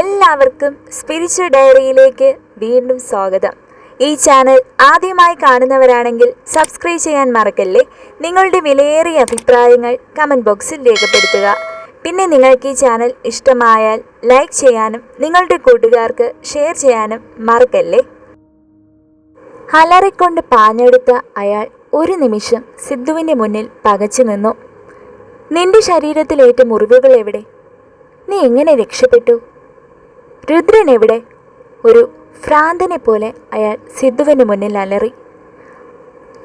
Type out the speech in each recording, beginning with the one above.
എല്ലാവർക്കും സ്പിരിച്വൽ ഡയറിയിലേക്ക് വീണ്ടും സ്വാഗതം. ഈ ചാനൽ ആദ്യമായി കാണുന്നവരാണെങ്കിൽ സബ്സ്ക്രൈബ് ചെയ്യാൻ മറക്കല്ലേ? നിങ്ങളുടെ വിലയേറിയ അഭിപ്രായങ്ങൾ കമന്റ് ബോക്സിൽ രേഖപ്പെടുത്തുക. പിന്നെ നിങ്ങൾക്ക് ഈ ചാനൽ ഇഷ്ടമായാൽ ലൈക്ക് ചെയ്യാനും നിങ്ങളുടെ കൂട്ടുകാർക്ക് ഷെയർ ചെയ്യാനും മറക്കല്ലേ? അലറിക്കൊണ്ട് പാഞ്ഞെടുത്ത അയാൾ ഒരു നിമിഷം സിദ്ധുവിന്റെ മുന്നിൽ പകച്ചു നിന്നു. നിന്റെ ശരീരത്തിലേറ്റ മുറിവുകൾ എവിടെ? നീ എങ്ങനെ രക്ഷപ്പെട്ടു? രുദ്രൻ എവിടെ? ഒരു ഭ്രാന്തനെ പോലെ അയാൾ സിദ്ധുവിന്റെ മുന്നിൽ അലറി.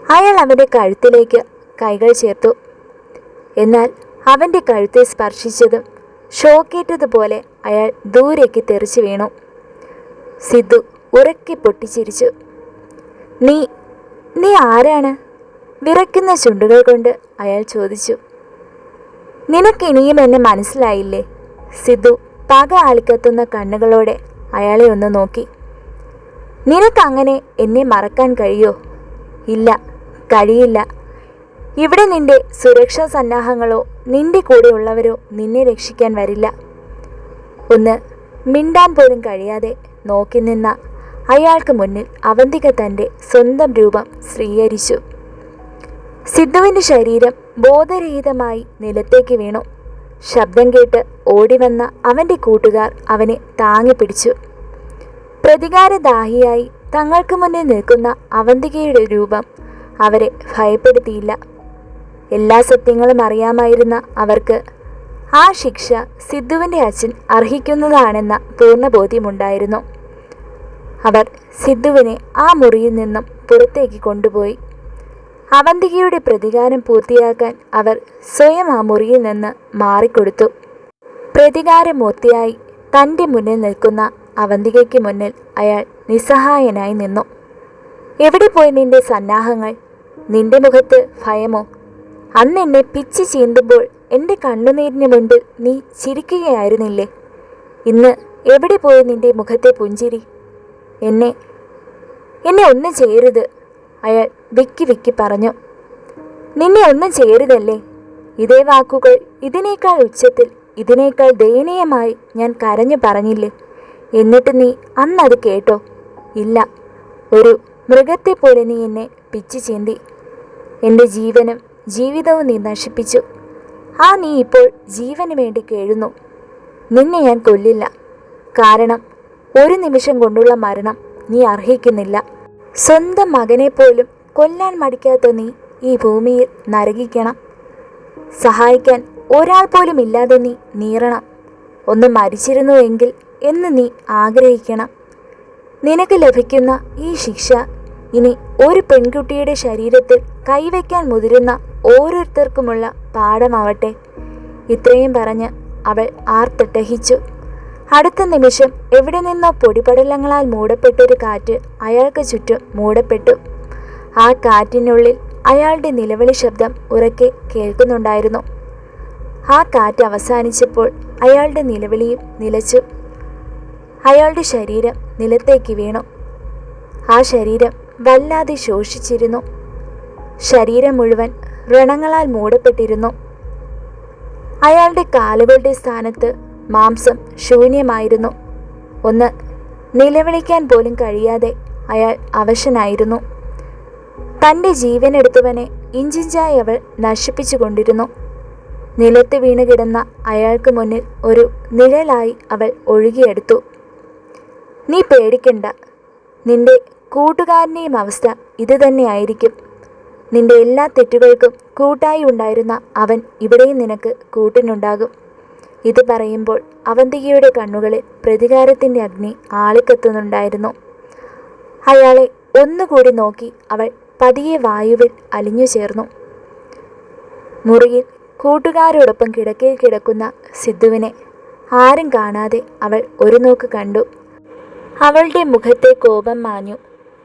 അയാൾ അവന്റെ കഴുത്തിലേക്ക് കൈകൾ ചേർത്തു. എന്നാൽ അവന്റെ കഴുത്തെ സ്പർശിച്ചതും ഷോക്കേറ്റതുപോലെ അയാൾ ദൂരേക്ക് തെറിച്ചു വീണു. സിദ്ധു ഉറക്കി പൊട്ടിച്ചിരിച്ചു. നീ നീ ആരാണ്? വിറയ്ക്കുന്ന ചുണ്ടുകൾ കൊണ്ട് അയാൾ ചോദിച്ചു നിനക്കിനിയും എന്നെ മനസ്സിലായില്ലേ? സിദ്ധു പക ആളിക്കത്തുന്ന കണ്ണുകളോടെ അയാളെ ഒന്ന് നോക്കി. നിനക്കങ്ങനെ എന്നെ മറക്കാൻ കഴിയോ? ഇല്ല കഴിയില്ല. ഇവിടെ നിന്റെ സുരക്ഷാ സന്നാഹങ്ങളോ നിന്റെ കൂടെയുള്ളവരോ നിന്നെ രക്ഷിക്കാൻ വരില്ല. ഒന്ന് മിണ്ടാൻ പോലും കഴിയാതെ നോക്കി നിന്ന അയാൾക്ക് മുന്നിൽ അവന്തിക തന്റെ സ്വന്തം രൂപം സ്വീകരിച്ചു. സിദ്ധുവിന്റെ ശരീരം ബോധരഹിതമായി നിലത്തേക്ക് വീണു. ശബ്ദം കേട്ട് ഓടിവന്ന അവന്റെ കൂട്ടുകാർ അവനെ താങ്ങി പിടിച്ചു. പ്രതികാരദാഹിയായി തങ്ങൾക്ക് മുന്നിൽ നിൽക്കുന്ന അവന്തികയുടെ രൂപം അവരെ ഭയപ്പെടുത്തിയില്ല. എല്ലാ സത്യങ്ങളും അറിയാമായിരുന്ന അവർക്ക് ആ ശിക്ഷ സിദ്ധുവിന്റെ അച്ഛൻ അർഹിക്കുന്നതാണെന്ന പൂർണബോധ്യമുണ്ടായിരുന്നു. അവർ സിദ്ധുവിനെ ആ മുറിയിൽ നിന്നും പുറത്തേക്ക് കൊണ്ടുപോയി. അവന്തികയുടെ പ്രതികാരം പൂർത്തിയാക്കാൻ അവർ സ്വയം ആ മുറിയിൽ നിന്ന് മാറിക്കൊടുത്തു. പ്രതികാരമൂർത്തിയായി തന്റെ മുന്നിൽ നിൽക്കുന്ന അവന്തികയ്ക്ക് മുന്നിൽ അയാൾ നിസ്സഹായനായി നിന്നു. എവിടെ പോയി നിന്റെ സന്നാഹങ്ങൾ? നിന്റെ മുഖത്ത് ഭയമോ? അന്ന് എന്നെ പിച്ച് ചീന്തുമ്പോൾ എന്റെ കണ്ണുനീരിന് മുൻപിൽ നീ ചിരിക്കുകയായിരുന്നില്ലേ? ഇന്ന് എവിടെ പോയി നിന്റെ മുഖത്തെ പുഞ്ചിരി? എന്നെ എന്നെ ഒന്നും ചെയ്യരുത്. അയാൾ വെക്കി വെക്കി പറഞ്ഞു നിന്നെ ഒന്നും ചെയ്യരുതല്ലേ ഇതേ വാക്കുകൾ ഇതിനേക്കാൾ ഉച്ചത്തിൽ ഇതിനേക്കാൾ ദയനീയമായി ഞാൻ കരഞ്ഞു പറഞ്ഞില്ലേ? എന്നിട്ട് നീ അന്നത് കേട്ടോ. ഇല്ല ഒരു മൃഗത്തെ പോലെ നീ എന്നെ പിച്ചു ചീന്തി. എന്റെ ജീവനും ജീവിതവും നീ നശിപ്പിച്ചു. ആ നീ ഇപ്പോൾ ജീവന് വേണ്ടി കേഴുന്നു. നിന്നെ ഞാൻ കൊല്ലില്ല. കാരണം ഒരു നിമിഷം കൊണ്ടുള്ള മരണം നീ അർഹിക്കുന്നില്ല. സ്വന്തം മകനെ പോലും കൊല്ലാൻ മടിക്കാത്ത നീ ഈ ഭൂമിയിൽ നരകിക്കണം. സഹായിക്കാൻ ഒരാൾ പോലും ഇല്ലാതെ നീ നീറണം. ഒന്ന് മരിച്ചിരുന്നുവെങ്കിൽ എന്ന് നീ ആഗ്രഹിക്കണം. നിനക്ക് ലഭിക്കുന്ന ഈ ശിക്ഷ ഇനി ഒരു പെൺകുട്ടിയുടെ ശരീരത്തിൽ കൈവയ്ക്കാൻ മുതിരുന്ന ഓരോരുത്തർക്കുമുള്ള പാഠമാവട്ടെ. ഇത്രയും പറഞ്ഞ് അവൾ ആർത്തട്ടഹിച്ചു. അടുത്ത നിമിഷം എവിടെ നിന്നോ പൊടിപടലങ്ങളാൽ മൂടപ്പെട്ടൊരു കാറ്റ് അയാൾക്ക് ചുറ്റും മൂടപ്പെട്ടു. ആ കാറ്റിനുള്ളിൽ അയാളുടെ നിലവിളി ശബ്ദം ഉറക്കെ കേൾക്കുന്നുണ്ടായിരുന്നു. ആ കാറ്റ് അവസാനിച്ചപ്പോൾ അയാളുടെ നിലവിളിയും നിലച്ചു. അയാളുടെ ശരീരം നിലത്തേക്ക് വീണു. ആ ശരീരം വല്ലാതെ ശോഷിച്ചിരുന്നു. ശരീരം മുഴുവൻ വ്രണങ്ങളാൽ മൂടപ്പെട്ടിരുന്നു. അയാളുടെ കാലുകളുടെ സ്ഥാനത്ത് മാംസം ശൂന്യമായിരുന്നു. ഒന്ന് നിലവിളിക്കാൻ പോലും കഴിയാതെ അയാൾ അവശനായിരുന്നു. തന്റെ ജീവനെടുത്തവനെ ഇഞ്ചിഞ്ചായി അവൾ നശിപ്പിച്ചു കൊണ്ടിരുന്നു നിലത്ത് വീണ് കിടന്ന അയാൾക്ക് മുന്നിൽ ഒരു നിഴലായി അവൾ ഒഴുകിയെടുത്തു. നീ പേടിക്കണ്ട. നിന്റെ കൂട്ടുകാരനെയും അവസ്ഥ ഇത് തന്നെയായിരിക്കും. നിന്റെ എല്ലാ തെറ്റുകൾക്കും കൂട്ടായി ഉണ്ടായിരുന്ന അവൻ ഇവിടെയും നിനക്ക് കൂട്ടിനുണ്ടാകും. ഇത് പറയുമ്പോൾ അവന്തികയുടെ കണ്ണുകളിൽ പ്രതികാരത്തിന്റെ അഗ്നി ആളിക്കത്തുന്നുണ്ടായിരുന്നു. അയാളെ ഒന്നുകൂടി നോക്കി അവൾ പതിയെ വായുവിൽ അലിഞ്ഞു ചേർന്നു. മുറിയിൽ കൂട്ടുകാരോടൊപ്പം കിടക്കയിൽ കിടക്കുന്ന സിദ്ധുവിനെ ആരും കാണാതെ അവൾ ഒരു നോക്ക് കണ്ടു. അവളുടെ മുഖത്തെ കോപം മാഞ്ഞു.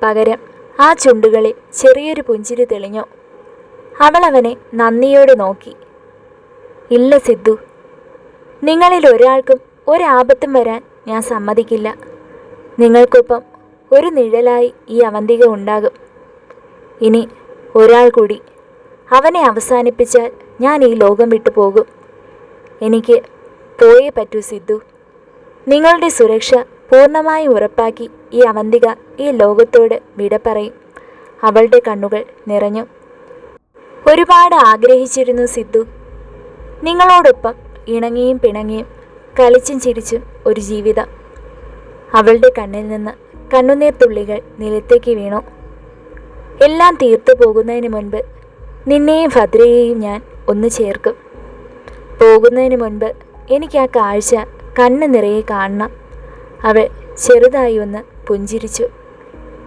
പകരം ആ ചുണ്ടുകളിൽ ചെറിയൊരു പുഞ്ചിരി തെളിഞ്ഞു. അവൾ അവനെ നന്ദിയോടെ നോക്കി. ഇല്ല സിദ്ധു നിങ്ങളിൽ ഒരാൾക്കും ഒരാപത്തും വരാൻ ഞാൻ സമ്മതിക്കില്ല. നിങ്ങൾക്കൊപ്പം ഒരു നിഴലായി ഈ അവന്തിക ഉണ്ടാകും. ഇനി ഒരാൾ കൂടി അവനെ അവസാനിപ്പിച്ചാൽ ഞാൻ ഈ ലോകം വിട്ടു പോകും. എനിക്ക് പോയേ പറ്റൂ സിദ്ധു. നിങ്ങളുടെ സുരക്ഷ പൂർണമായി ഉറപ്പാക്കി ഈ അവന്തിക ഈ ലോകത്തോട് വിട പറയും. അവളുടെ കണ്ണുകൾ നിറഞ്ഞു. ഒരുപാട് ആഗ്രഹിച്ചിരുന്നു സിദ്ധു. നിങ്ങളോടൊപ്പം ഇണങ്ങിയും പിണങ്ങിയും കളിച്ചും ചിരിച്ചും ഒരു ജീവിതം. അവളുടെ കണ്ണിൽ നിന്ന് കണ്ണുനീർ തുള്ളികൾ നിലത്തേക്ക് വീണു. എല്ലാം തീർത്തു പോകുന്നതിന് മുൻപ് നിന്നെയും ഭദ്രയെയും ഞാൻ ഒന്ന് ചേർക്കും. പോകുന്നതിന് മുൻപ് എനിക്ക് ആ കാഴ്ച കണ്ണ് നിറയെ കാണണം. അവൾ ചെറുതായി ഒന്ന് പുഞ്ചിരിച്ചു.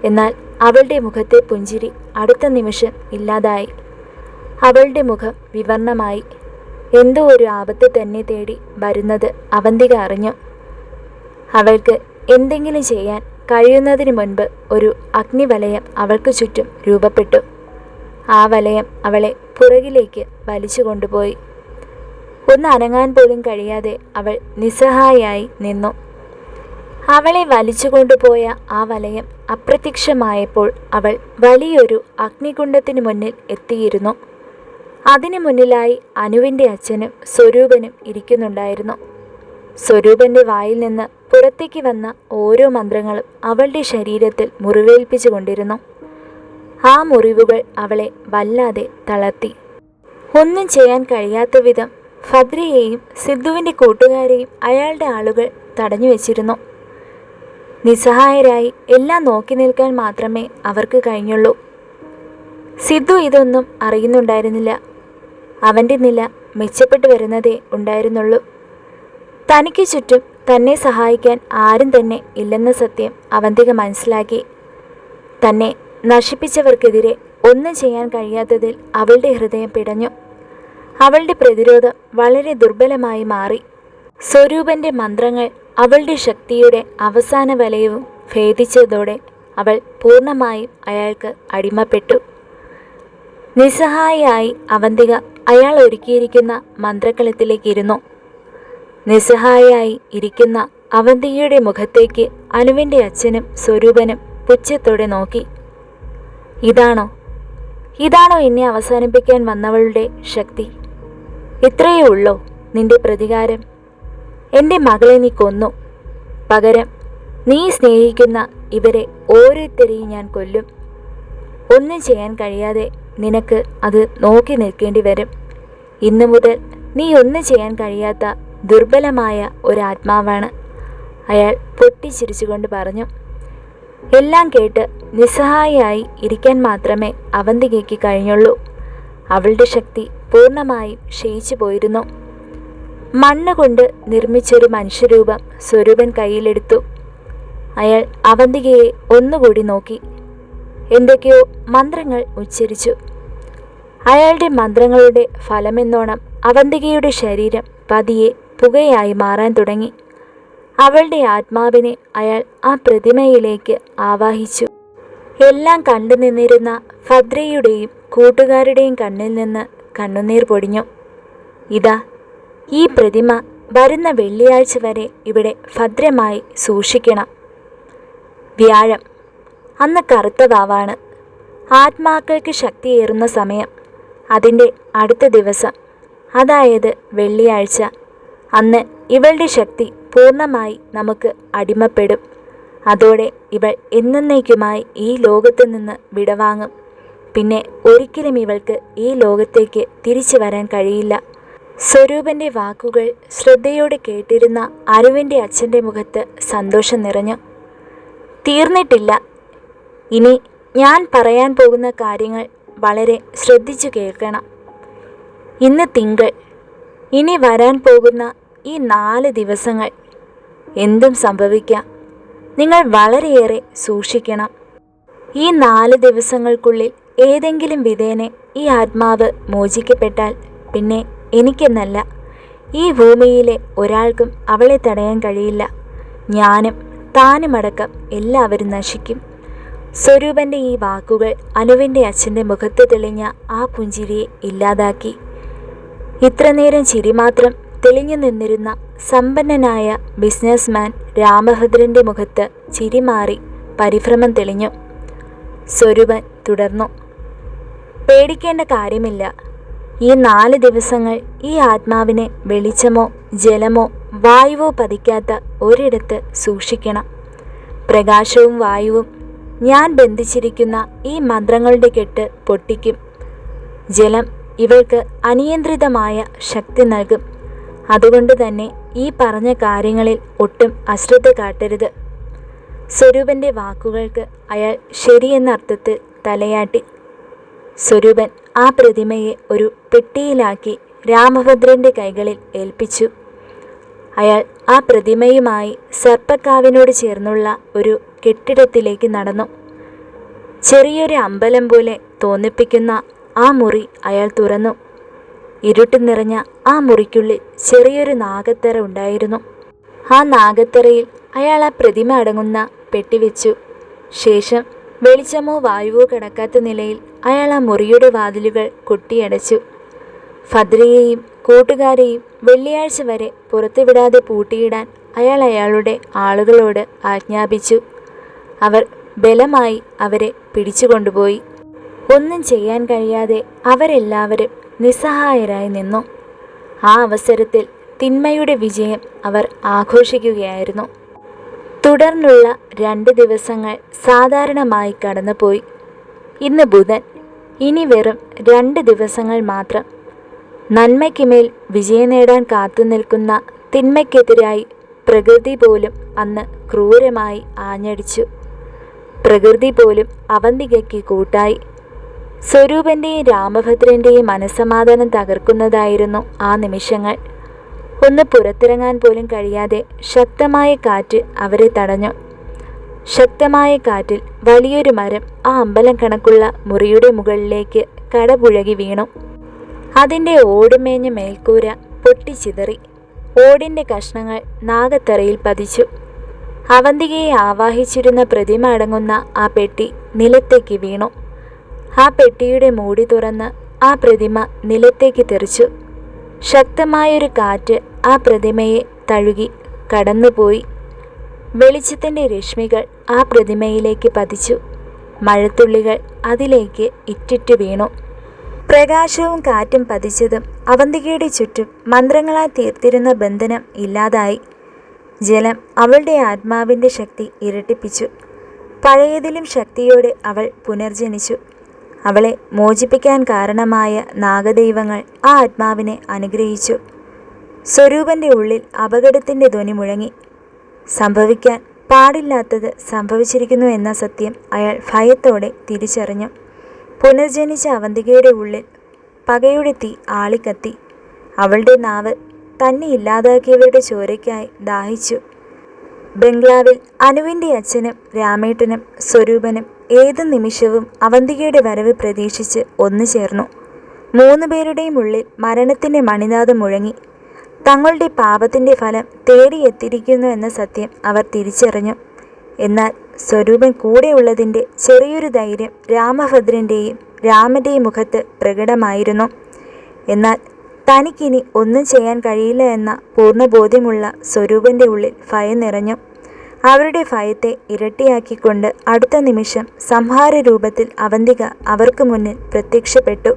എന്നാൽ അവളുടെ മുഖത്തെ പുഞ്ചിരി അടുത്ത നിമിഷം ഇല്ലാതായി. അവളുടെ മുഖം വിവർണമായി എന്തോ ഒരു ആപത്ത് തന്നെ തേടി വരുന്നത് അവന്തിക അറിഞ്ഞു. അവൾക്ക് എന്തെങ്കിലും ചെയ്യാൻ കഴിയുന്നതിന് മുൻപ് ഒരു അഗ്നിവലയം അവൾക്ക് ചുറ്റും രൂപപ്പെട്ടു. ആ വലയം അവളെ പുറകിലേക്ക് വലിച്ചു കൊണ്ടുപോയി. ഒന്ന് അനങ്ങാൻ പോലും കഴിയാതെ അവൾ നിസ്സഹായായി നിന്നു. അവളെ വലിച്ചു കൊണ്ടുപോയ ആ വലയം അപ്രത്യക്ഷമായപ്പോൾ അവൾ വലിയൊരു അഗ്നികുണ്ഡത്തിന് മുന്നിൽ എത്തിയിരുന്നു. അതിനു മുന്നിലായി അനുവിന്റെ അച്ഛനും സ്വരൂപനും ഇരിക്കുന്നുണ്ടായിരുന്നു. സ്വരൂപന്റെ വായിൽ നിന്ന് പുറത്തേക്ക് വന്ന ഓരോ മന്ത്രങ്ങളും അവളുടെ ശരീരത്തിൽ മുറിവേൽപ്പിച്ചു കൊണ്ടിരുന്നു. ആ മുറിവുകൾ അവളെ വല്ലാതെ തളർത്തി. ഒന്നും ചെയ്യാൻ കഴിയാത്ത വിധം ഫദ്രയെയും സിദ്ധുവിന്റെ കൂട്ടുകാരെയും അയാളുടെ ആളുകൾ തടഞ്ഞു വെച്ചിരുന്നു. നിസ്സഹായരായി എല്ലാം നോക്കി നിൽക്കാൻ മാത്രമേ അവർക്ക് കഴിഞ്ഞുള്ളൂ. സിദ്ധു ഇതൊന്നും അറിയുന്നുണ്ടായിരുന്നില്ല. അവന്റെ നില മെച്ചപ്പെട്ടു വരുന്നതേ ഉണ്ടായിരുന്നുള്ളൂ. തനിക്ക് ചുറ്റും തന്നെ സഹായിക്കാൻ ആരും തന്നെ ഇല്ലെന്ന സത്യം അവന്തിക മനസ്സിലാക്കി. തന്നെ നശിപ്പിച്ചവർക്കെതിരെ ഒന്നും ചെയ്യാൻ കഴിയാത്തതിൽ അവളുടെ ഹൃദയം പിടഞ്ഞു. അവളുടെ പ്രതിരോധം വളരെ ദുർബലമായി മാറി. സ്വരൂപന്റെ മന്ത്രങ്ങൾ അവളുടെ ശക്തിയുടെ അവസാന വലയവും ഭേദിച്ചതോടെ അവൾ പൂർണമായും അയാൾക്ക് അടിമപ്പെട്ടു. നിസ്സഹായിയായി അവന്തിക അയാൾ ഒരുക്കിയിരിക്കുന്ന മന്ത്രക്കളത്തിലേക്ക് ഇരുന്നു നിസ്സഹായായി ഇരിക്കുന്ന അവന്തികയുടെ മുഖത്തേക്ക് അനുവിന്റെ അച്ഛനും സ്വരൂപനും പുച്ഛത്തോടെ നോക്കി. ഇതാണോ? ഇതാണോ എന്നെ അവസാനിപ്പിക്കാൻ വന്നവളുടെ ശക്തി? ഇത്രയേ ഉള്ളോ നിന്റെ പ്രതികാരം? എന്റെ മകളെ നീ കൊന്നു. പകരം നീ സ്നേഹിക്കുന്ന ഇവരെ ഓരോരുത്തരെയും ഞാൻ കൊല്ലും. ഒന്നും ചെയ്യാൻ കഴിയാതെ നിനക്ക് അത് നോക്കി നിൽക്കേണ്ടി വരും. ഇന്നു മുതൽ നീ ഒന്നും ചെയ്യാൻ കഴിയാത്ത ദുർബലമായ ഒരാത്മാവാണ്. അയാൾ പൊട്ടിച്ചിരിച്ചുകൊണ്ട് പറഞ്ഞു എല്ലാം കേട്ട് നിസ്സഹായായി ഇരിക്കാൻ മാത്രമേ അവന്തികയ്ക്ക് കഴിഞ്ഞുള്ളൂ. അവളുടെ ശക്തി പൂർണമായും ക്ഷയിച്ചു പോയിരുന്നു. മണ്ണ് കൊണ്ട് നിർമ്മിച്ചൊരു മനുഷ്യരൂപം സ്വരൂപൻ കയ്യിലെടുത്തു. അയാൾ അവന്തികയെ ഒന്നുകൂടി നോക്കി. എന്തൊക്കെയോ മന്ത്രങ്ങൾ ഉച്ചരിച്ചു. അയാളുടെ മന്ത്രങ്ങളുടെ ഫലമെന്നോണം അവന്തികയുടെ ശരീരം പതിയെ പുകയായി മാറാൻ തുടങ്ങി. അവളുടെ ആത്മാവിനെ അയാൾ ആ പ്രതിമയിലേക്ക് ആവാഹിച്ചു. എല്ലാം കണ്ടു നിന്നിരുന്ന ഭദ്രയുടെയും കൂട്ടുകാരുടെയും കണ്ണിൽ നിന്ന് കണ്ണുനീർ പൊടിഞ്ഞു. ഇതാ ഈ പ്രതിമ വരുന്ന വെള്ളിയാഴ്ച വരെ ഇവിടെ ഭദ്രമായി സൂക്ഷിക്കണം. വ്യാഴം അന്ന് കറുത്ത വാവാണ് ആത്മാക്കൾക്ക് ശക്തിയേറുന്ന സമയം. അതിന്റെ അടുത്ത ദിവസം. അതായത് വെള്ളിയാഴ്ച. അന്ന് ഇവളുടെ ശക്തി പൂർണമായി നമുക്ക് അടിമപ്പെടും. അതോടെ ഇവൾ എന്നേക്കുമായി ഈ ലോകത്ത് നിന്ന് വിടവാങ്ങും. പിന്നെ ഒരിക്കലും ഇവൾക്ക് ഈ ലോകത്തേക്ക് തിരിച്ചു വരാൻ കഴിയില്ല. സ്വരൂപന്റെ വാക്കുകൾ ശ്രദ്ധയോടെ കേട്ടിരുന്ന അരുവിന്റെ അച്ഛന്റെ മുഖത്ത് സന്തോഷം നിറഞ്ഞു. തീർന്നിട്ടില്ല ഇനി ഞാൻ പറയാൻ പോകുന്ന കാര്യങ്ങൾ വളരെ ശ്രദ്ധിച്ചു കേൾക്കണം. ഇന്ന് തിങ്കൾ ഇനി വരാൻ പോകുന്ന ഈ നാല് ദിവസങ്ങൾ എന്തും സംഭവിക്കാം. നിങ്ങൾ വളരെയേറെ സൂക്ഷിക്കണം. ഈ നാല് ദിവസങ്ങൾക്കുള്ളിൽ ഏതെങ്കിലും വിധേനെ ഈ ആത്മാവ് മോചിക്കപ്പെട്ടാൽ പിന്നെ എനിക്കെന്നല്ല ഈ ഭൂമിയിലെ ഒരാൾക്കും അവളെ തടയാൻ കഴിയില്ല. ഞാനും താനുമടക്കം എല്ലാവരും നശിക്കും. സ്വരൂപന്റെ ഈ വാക്കുകൾ അനുവിന്റെ അച്ഛന്റെ മുഖത്ത് തെളിഞ്ഞ ആ പുഞ്ചിരിയെ ഇല്ലാതാക്കി. ഇത്രനേരം ചിരി മാത്രം തെളിഞ്ഞു നിന്നിരുന്ന സമ്പന്നനായ ബിസിനസ്മാൻ രാമഭദ്രന്റെ മുഖത്ത് ചിരി മാറി പരിഭ്രമം തെളിഞ്ഞു. സ്വരൂപൻ തുടർന്നു. പേടിക്കേണ്ട കാര്യമില്ല. ഈ നാല് ദിവസങ്ങൾ ഈ ആത്മാവിനെ വെളിച്ചമോ ജലമോ വായുവോ പതിക്കാത്ത ഒരിടത്ത് സൂക്ഷിക്കണം. പ്രകാശവും വായുവും ഞാൻ ബന്ധിച്ചിരിക്കുന്ന ഈ മന്ത്രങ്ങളുടെ കെട്ട് പൊട്ടിക്കും. ജലം ഇവൾക്ക് അനിയന്ത്രിതമായ ശക്തി നൽകും. അതുകൊണ്ട് തന്നെ ഈ പറഞ്ഞ കാര്യങ്ങളിൽ ഒട്ടും അശ്രദ്ധ കാട്ടരുത്. സ്വരൂപന്റെ വാക്കുകൾക്ക് അയാൾ ശരിയെന്ന അർത്ഥത്തിൽ തലയാട്ടി. സ്വരൂപൻ ആ പ്രതിമയെ ഒരു പെട്ടിയിലാക്കി രാമഭദ്രന്റെ കൈകളിൽ ഏൽപ്പിച്ചു. അയാൾ ആ പ്രതിമയുമായി സർപ്പക്കാവിനോട് ചേർന്നുള്ള ഒരു കെട്ടിടത്തിലേക്ക് നടന്നു. ചെറിയൊരു അമ്പലം പോലെ തോന്നിപ്പിക്കുന്ന ആ മുറി അയാൾ തുറന്നു. ഇരുട്ട് നിറഞ്ഞ ആ മുറിക്കുള്ളിൽ ചെറിയൊരു നാഗത്തറ ഉണ്ടായിരുന്നു. ആ നാഗത്തറയിൽ അയാൾ ആ പ്രതിമ അടങ്ങുന്ന പെട്ടി വെച്ചു. ശേഷം വെളിച്ചമോ വായുവോ കടക്കാത്ത നിലയിൽ അയാൾ ആ മുറിയുടെ വാതിലുകൾ കൊട്ടിയടച്ചു. ഭദ്രയെയും കൂട്ടുകാരെയും വെള്ളിയാഴ്ച വരെ പുറത്തുവിടാതെ പൂട്ടിയിടാൻ അയാൾ അയാളുടെ ആളുകളോട് ആജ്ഞാപിച്ചു. അവർ ബലമായി അവരെ പിടിച്ചുകൊണ്ടുപോയി. ഒന്നും ചെയ്യാൻ കഴിയാതെ അവരെല്ലാവരും നിസ്സഹായരായി നിന്നു. ആ അവസരത്തിൽ തിന്മയുടെ വിജയം അവർ ആഘോഷിക്കുകയായിരുന്നു. തുടർന്നുള്ള രണ്ട് ദിവസങ്ങൾ സാധാരണമായി കടന്നുപോയി. ഇന്ന് ബുധൻ ഇനി വെറും രണ്ട് ദിവസങ്ങൾ മാത്രം നന്മയ്ക്കുമേൽ വിജയം നേടാൻ കാത്തു നിൽക്കുന്ന തിന്മയ്ക്കെതിരായി പ്രകൃതി പോലും അന്ന് ക്രൂരമായി ആഞ്ഞടിച്ചു. പ്രകൃതി പോലും അവന്തികയ്ക്ക് കൂട്ടായി. സ്വരൂപന്റെയും രാമഭദ്രന്റെയും മനസ്സമാധാനം തകർക്കുന്നതായിരുന്നു ആ നിമിഷങ്ങൾ. ഒന്ന് പുറത്തിറങ്ങാൻ പോലും കഴിയാതെ ശക്തമായ കാറ്റ് അവരെ തടഞ്ഞു. ശക്തമായ കാറ്റിൽ വലിയൊരു മരം ആ അമ്പലം കണക്കുള്ള മുറിയുടെ മുകളിലേക്ക് കടപുഴകി വീണു. അതിന്റെ ഓടുമേഞ്ഞ മേൽക്കൂര പൊട്ടിച്ചിതറി. ഓടിന്റെ കഷ്ണങ്ങൾ നാഗത്തറയിൽ പതിച്ചു. അവന്തികയെ ആവാഹിച്ചിരുന്ന പ്രതിമ അടങ്ങുന്ന ആ പെട്ടി നിലത്തേക്ക് വീണു. ആ പെട്ടിയുടെ മൂടി തുറന്ന് ആ പ്രതിമ നിലത്തേക്ക് തെറിച്ചു. ശക്തമായൊരു കാറ്റ് ആ പ്രതിമയെ തഴുകി കടന്നുപോയി. വെളിച്ചത്തിന്റെ രശ്മികൾ ആ പ്രതിമയിലേക്ക് പതിച്ചു. മഴത്തുള്ളികൾ അതിലേക്ക് ഇറ്റിറ്റു വീണു. പ്രകാശവും കാറ്റും പതിച്ചതും അവന്തികയുടെ ചുറ്റും മന്ത്രങ്ങളാൽ തീർത്തിരുന്ന ബന്ധനം ഇല്ലാതായി. ജലം അവളുടെ ആത്മാവിന്റെ ശക്തി ഇരട്ടിപ്പിച്ചു. പഴയതിലും ശക്തിയോടെ അവൾ പുനർജനിച്ചു. അവളെ മോചിപ്പിക്കാൻ കാരണമായ നാഗദൈവങ്ങൾ ആ ആത്മാവിനെ അനുഗ്രഹിച്ചു. സ്വരൂപന്റെ ഉള്ളിൽ അപകടത്തിന്റെ ധ്വനി മുഴങ്ങി. സംഭവിക്കാൻ പാടില്ലാത്തത് സംഭവിച്ചിരിക്കുന്നു എന്ന സത്യം അയാൾ ഭയത്തോടെ തിരിച്ചറിഞ്ഞു. പുനർജനിച്ച അവന്തികയുടെ ഉള്ളിൽ പകയുടെ തീ ആളിക്കത്തി. അവളുടെ നാവ് തന്നെ ഇല്ലാതാക്കിയവരുടെ ചോരയ്ക്കായി ദാഹിച്ചു. ബംഗ്ലാവിൽ അനുവിന്റെ അച്ഛനും രാമേട്ടനും സ്വരൂപനും ഏത് നിമിഷവും അവന്തികയുടെ വരവ് പ്രതീക്ഷിച്ച് ഒന്നു ചേർന്നു. മൂന്നു പേരുടെയും ഉള്ളിൽ മരണത്തിന്റെ മണിനാഥം മുഴങ്ങി. തങ്ങളുടെ പാപത്തിന്റെ ഫലം തേടിയെത്തിയിരിക്കുന്നു എന്ന സത്യം അവർ തിരിച്ചറിഞ്ഞു. എന്നാൽ സ്വരൂപൻ കൂടെയുള്ളതിന്റെ ചെറിയൊരു ധൈര്യം രാമഭദ്രന്റെയും രാമന്റെയും മുഖത്ത് പ്രകടമായിരുന്നു. എന്നാൽ തനിക്കിനി ഒന്നും ചെയ്യാൻ കഴിയില്ല എന്ന പൂർണബോധ്യമുള്ള സ്വരൂപന്റെ ഉള്ളിൽ ഭയം നിറഞ്ഞു. അവരുടെ ഭയത്തെ ഇരട്ടിയാക്കിക്കൊണ്ട് അടുത്ത നിമിഷം സംഹാര രൂപത്തിൽ അവന്തിക അവർക്ക് മുന്നിൽ പ്രത്യക്ഷപ്പെട്ടു.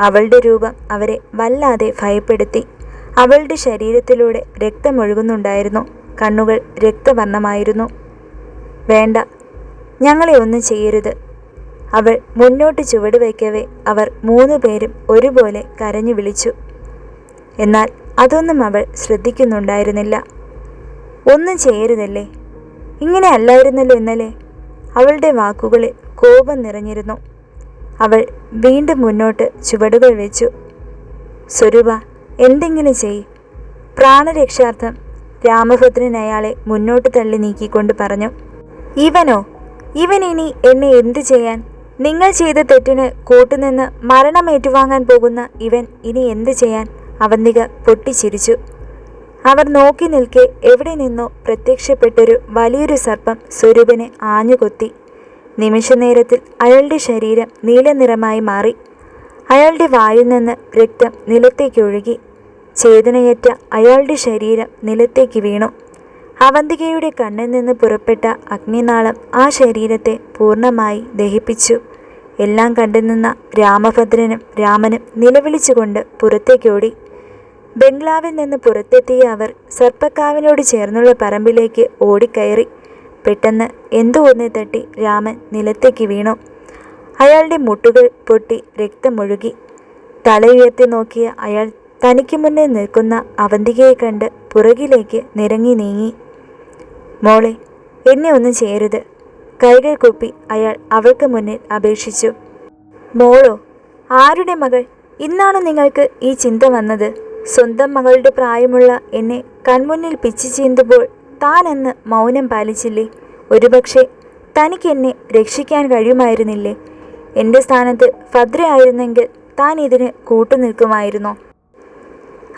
അവളുടെ രൂപം അവരെ വല്ലാതെ ഭയപ്പെടുത്തി. അവളുടെ ശരീരത്തിലൂടെ രക്തമൊഴുകുന്നുണ്ടായിരുന്നു. കണ്ണുകൾ രക്തവർണമായിരുന്നു. വേണ്ട ഞങ്ങളെ ഒന്നും ചെയ്യരുത്. അവൾ മുന്നോട്ട് ചുവട് വയ്ക്കവേ അവർ മൂന്നു പേരും ഒരുപോലെ കരഞ്ഞു വിളിച്ചു. എന്നാൽ അതൊന്നും അവൾ ശ്രദ്ധിക്കുന്നുണ്ടായിരുന്നില്ല. ഒന്നും ചെയ്യരുതല്ലേ? ഇങ്ങനെ അല്ലായിരുന്നല്ലോ ഇന്നലെ? അവളുടെ വാക്കുകളിൽ കോപം നിറഞ്ഞിരുന്നു. അവൾ വീണ്ടും മുന്നോട്ട് ചുവടുകൾ വെച്ചു. സ്വരൂപ എന്തെങ്കിലും ചെയ്. പ്രാണരക്ഷാർത്ഥം രാമഭദ്രൻ അയാളെ മുന്നോട്ട് തള്ളി നീക്കിക്കൊണ്ട് പറഞ്ഞു. ഇവനോ? ഇവൻ ഇനി എന്നെ എന്തു ചെയ്യാൻ? നിങ്ങൾ ചെയ്ത തെറ്റിന് കൂട്ടുനിന്ന് മരണം ഏറ്റുവാങ്ങാൻ പോകുന്ന ഇവൻ ഇനി എന്തു ചെയ്യാൻ? അവന്തിക പൊട്ടിച്ചിരിച്ചു. അവർ നോക്കി നിൽക്കെ എവിടെ നിന്നോ പ്രത്യക്ഷപ്പെട്ടൊരു വലിയൊരു സർപ്പം സ്വരൂപനെ ആഞ്ഞുകൊത്തി. നിമിഷനേരത്തിൽ അയാളുടെ ശരീരം നീലനിറമായി മാറി. അയാളുടെ വായിൽ നിന്ന് രക്തം നിലത്തേക്ക് ഒഴുകി. ചേതനയേറ്റ അയാളുടെ ശരീരം നിലത്തേക്ക് വീണു. അവന്തികയുടെ കണ്ണിൽ നിന്ന് പുറപ്പെട്ട അഗ്നിനാളം ആ ശരീരത്തെ പൂർണമായി ദഹിപ്പിച്ചു. എല്ലാം കണ്ടു നിന്ന രാമഭദ്രനും രാമനും നിലവിളിച്ചുകൊണ്ട് പുറത്തേക്കോടി ബംഗ്ലാവിൽ നിന്ന് പുറത്തെത്തിയ അവർ സർപ്പക്കാവിനോട് ചേർന്നുള്ള പറമ്പിലേക്ക് ഓടിക്കയറി. പെട്ടെന്ന് എന്തോ ഒന്നേ തട്ടി രാമൻ നിലത്തേക്ക് വീണു. അയാളുടെ മുട്ടുകൾ പൊട്ടി രക്തമൊഴുകി. തലയുയർത്തി നോക്കിയ അയാൾ തനിക്ക് മുന്നിൽ നിൽക്കുന്ന അവന്തികയെ കണ്ട് പുറകിലേക്ക് നിരങ്ങി നീങ്ങി. മോളെ എന്നെ ഒന്നും ചെയ്യരുത്. കൈകൾ കൂപ്പി അയാൾ അവൾക്ക് മുന്നിൽ അപേക്ഷിച്ചു. മോളോ ആരുടെ മകൾ? ഇന്നാണ് നിങ്ങൾക്ക് ഈ ചിന്ത വന്നത്? സ്വന്തം മകളുടെ പ്രായമുള്ള എന്നെ കൺമുന്നിൽ പിച്ചു ചീന്തുമ്പോൾ താൻ അന്ന് മൗനം പാലിച്ചില്ലേ? ഒരുപക്ഷെ തനിക്ക് എന്നെ രക്ഷിക്കാൻ കഴിയുമായിരുന്നില്ലേ? എന്റെ സ്ഥാനത്ത് ഭദ്രയായിരുന്നെങ്കിൽ താൻ ഇതിന് കൂട്ടുനിൽക്കുമായിരുന്നു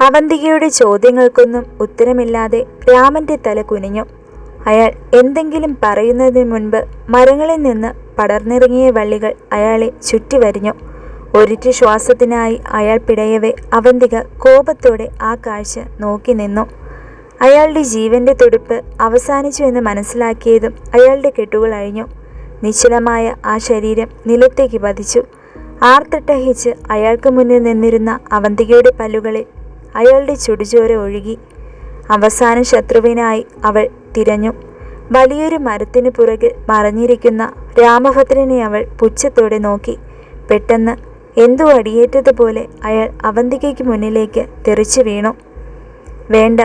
അവന്തികയുടെ ചോദ്യങ്ങൾക്കൊന്നും ഉത്തരമില്ലാതെ രാമന്റെ തല കുനിഞ്ഞു. അയാൾ എന്തെങ്കിലും പറയുന്നതിന് മുൻപ് മരങ്ങളിൽ നിന്ന് പടർന്നിറങ്ങിയ വള്ളികൾ അയാളെ ചുറ്റിവരിഞ്ഞു ഒരിറ്റു ശ്വാസത്തിനായി അയാൾ പിടയവേ അവന്തിക കോപത്തോടെ ആ കാഴ്ച നോക്കി നിന്നു. അയാളുടെ ജീവന്റെ തുടിപ്പ് അവസാനിച്ചു എന്ന് മനസ്സിലാക്കിയതും അയാളുടെ കെട്ടുകൾ അഴിഞ്ഞു. നിശ്ചലമായ ആ ശരീരം നിലത്തേക്ക് പതിച്ചു. ആർത്തട്ടഹിച്ച് അയാൾക്ക് മുന്നിൽ നിന്നിരുന്ന അവന്തികയുടെ പല്ലുകളിൽ അയാളുടെ ചുടുചോര ഒഴുകി. അവസാന ശത്രുവിനായി അവൾ തിരഞ്ഞു. വലിയൊരു മരത്തിന് പുറകിൽ മറഞ്ഞിരിക്കുന്ന രാമഭദ്രനെ അവൾ പുച്ഛത്തോടെ നോക്കി. പെട്ടെന്ന് എന്തോ അടിയേറ്റതുപോലെ അയാൾ അവന്തികയ്ക്ക് മുന്നിലേക്ക് തെറിച്ചു വീണു. വേണ്ട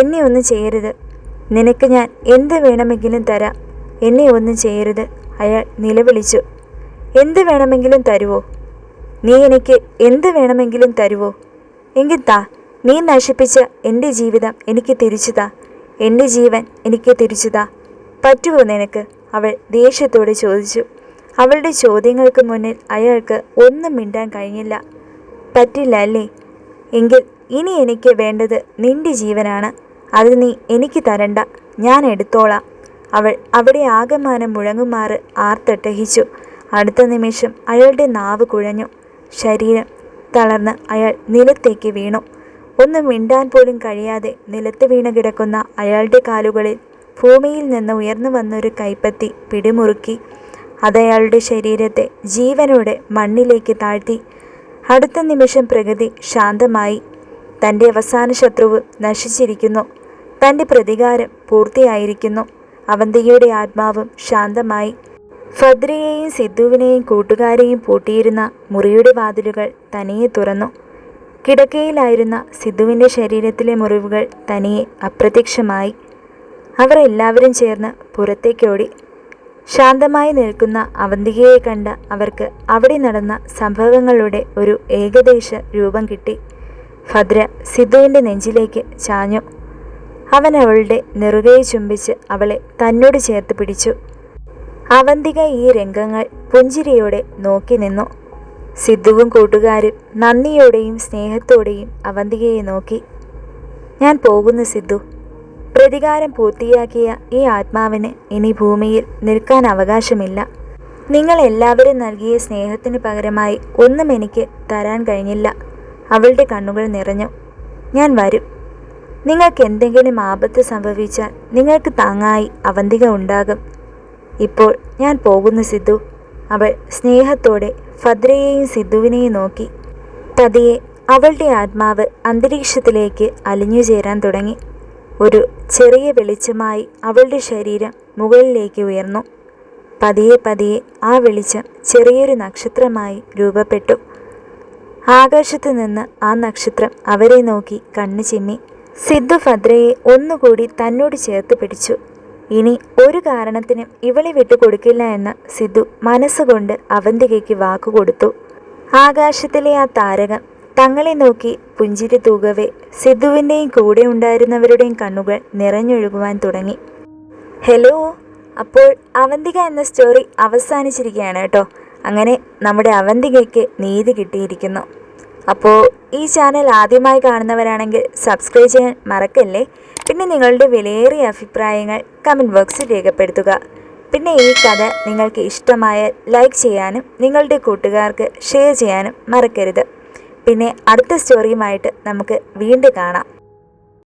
എന്നെ ഒന്നും ചെയ്യരുത്. നിനക്ക് ഞാൻ എന്ത് വേണമെങ്കിലും തരാം. എന്നെ ഒന്നും ചെയ്യരുത് അയാൾ നിലവിളിച്ചു. എന്ത് വേണമെങ്കിലും തരുവോ? നീ എനിക്ക് എന്ത് വേണമെങ്കിലും തരുവോ? എങ്കിൽ താ. നീ നശിപ്പിച്ച എന്റെ ജീവിതം എനിക്ക് തിരിച്ചു താ എന്റെ ജീവൻ എനിക്ക് തിരിച്ചു താ പറ്റുമോ നിനക്ക്? അവൾ ദേഷ്യത്തോടെ ചോദിച്ചു. അവളുടെ ചോദ്യങ്ങൾക്ക് മുന്നിൽ അയാൾക്ക് ഒന്നും മിണ്ടാൻ കഴിഞ്ഞില്ല. പറ്റില്ല അല്ലേ എങ്കിൽ ഇനി എനിക്ക് വേണ്ടത് നിന്റെ ജീവനാണ്. അത് നീ എനിക്ക് തരണ്ട. ഞാൻ എടുത്തോളാം. അവൾ അവിടെ ആകമാനം മുഴങ്ങുമാറ് ആർത്തട്ടഹിച്ചു. അടുത്ത നിമിഷം അയാളുടെ നാവ് കുഴഞ്ഞു. ശരീരം തളർന്ന് അയാൾ നിലത്തേക്ക് വീണു. ഒന്നും മിണ്ടാൻ പോലും കഴിയാതെ നിലത്ത് വീണ് കിടക്കുന്ന അയാളുടെ കാലുകളിൽ ഭൂമിയിൽ നിന്ന് ഉയർന്നു വന്നൊരു കൈപ്പത്തി പിടിമുറുക്കി അതയാളുടെ ശരീരത്തെ ജീവനോടെ മണ്ണിലേക്ക് താഴ്ത്തി. അടുത്ത നിമിഷം പ്രകൃതി ശാന്തമായി. തന്റെ അവസാന ശത്രുവ് നശിച്ചിരിക്കുന്നു. തന്റെ പ്രതികാരം പൂർത്തിയായിരിക്കുന്നു. അവന്തികയുടെ ആത്മാവും ശാന്തമായി. ഫദ്രയെയും സിദ്ധുവിനെയും കൂട്ടുകാരെയും പൂട്ടിയിരുന്ന മുറിയുടെ വാതിലുകൾ തനിയെ തുറന്നു. കിടക്കയിലായിരുന്ന സിദ്ധുവിന്റെ ശരീരത്തിലെ മുറിവുകൾ തനിയെ അപ്രത്യക്ഷമായി. അവർ എല്ലാവരും ചേർന്ന് പുറത്തേക്കോടി. ശാന്തമായി നിൽക്കുന്ന അവന്തികയെ കണ്ട അവർക്ക് അവിടെ നടന്ന സംഭവങ്ങളുടെ ഒരു ഏകദേശ രൂപം കിട്ടി. ഭദ്ര സിദ്ധുവിന്റെ നെഞ്ചിലേക്ക് ചാഞ്ഞു. അവൻ അവളുടെ നെറുകയെ ചുംബിച്ച് അവളെ തന്നോട് ചേർത്ത് പിടിച്ചു. അവന്തിക ഈ രംഗങ്ങൾ പുഞ്ചിരിയോടെ നോക്കി നിന്നു. സിദ്ധുവും കൂട്ടുകാരും നന്ദിയോടെയും സ്നേഹത്തോടെയും അവന്തികയെ നോക്കി. ഞാൻ പോകുന്നു സിദ്ധു. പ്രതികാരം പൂർത്തിയാക്കിയ ഈ ആത്മാവിന് ഇനി ഭൂമിയിൽ നിൽക്കാൻ അവകാശമില്ല. നിങ്ങൾ എല്ലാവരും നൽകിയ സ്നേഹത്തിന് പകരമായി ഒന്നും എനിക്ക് തരാൻ കഴിഞ്ഞില്ല. അവളുടെ കണ്ണുകൾ നിറഞ്ഞു. ഞാൻ വരും. നിങ്ങൾക്ക് എന്തെങ്കിലും ആപത്ത് സംഭവിച്ചാൽ നിങ്ങൾക്ക് താങ്ങായി അവന്തിക ഉണ്ടാകും. ഇപ്പോൾ ഞാൻ പോകുന്നു സിദ്ധു. അവൾ സ്നേഹത്തോടെ ഭദ്രയെയും സിദ്ധുവിനെയും നോക്കി. പതിയെ അവളുടെ ആത്മാവ് അന്തരീക്ഷത്തിലേക്ക് അലിഞ്ഞു ചേരാൻ തുടങ്ങി. ഒരു ചെറിയ വെളിച്ചമായി അവളുടെ ശരീരം മുകളിലേക്ക് ഉയർന്നു. പതിയെ പതിയെ ആ വെളിച്ചം ചെറിയൊരു നക്ഷത്രമായി രൂപപ്പെട്ടു. ആകാശത്ത് നിന്ന് ആ നക്ഷത്രം അവരെ നോക്കി കണ്ണു ചിമ്മി സിദ്ധു ഭദ്രയെ ഒന്നുകൂടി തന്നോട് ചേർത്ത് പിടിച്ചു. ഇനി ഒരു കാരണത്തിനും ഇവളെ വിട്ടുകൊടുക്കില്ല എന്ന് സിദ്ധു മനസ്സുകൊണ്ട് അവന്തികയ്ക്ക് വാക്കുകൊടുത്തു ആകാശത്തിലെ ആ താരകം തങ്ങളെ നോക്കി പുഞ്ചിരി തൂകവേ. സിദ്ധുവിന്റെയും കൂടെ ഉണ്ടായിരുന്നവരുടെയും കണ്ണുകൾ നിറഞ്ഞൊഴുകുവാൻ തുടങ്ങി. ഹലോ അപ്പോൾ അവന്തിക എന്ന സ്റ്റോറി അവസാനിച്ചിരിക്കുകയാണ് കേട്ടോ. അങ്ങനെ നമ്മുടെ അവന്തികയ്ക്ക് നീതി കിട്ടിയിരിക്കുന്നു. അപ്പോൾ ഈ ചാനൽ ആദ്യമായി കാണുന്നവരാണെങ്കിൽ സബ്സ്ക്രൈബ് ചെയ്യാൻ മറക്കല്ലേ? പിന്നെ നിങ്ങളുടെ വിലയേറിയ അഭിപ്രായങ്ങൾ കമന്റ് ബോക്സിൽ രേഖപ്പെടുത്തുക. പിന്നെ ഈ കഥ നിങ്ങൾക്ക് ഇഷ്ടമായാൽ ലൈക്ക് ചെയ്യാനും നിങ്ങളുടെ കൂട്ടുകാർക്ക് ഷെയർ ചെയ്യാനും മറക്കരുത്. പിന്നെ അടുത്ത സ്റ്റോറിയുമായിട്ട് നമുക്ക് വീണ്ടും കാണാം.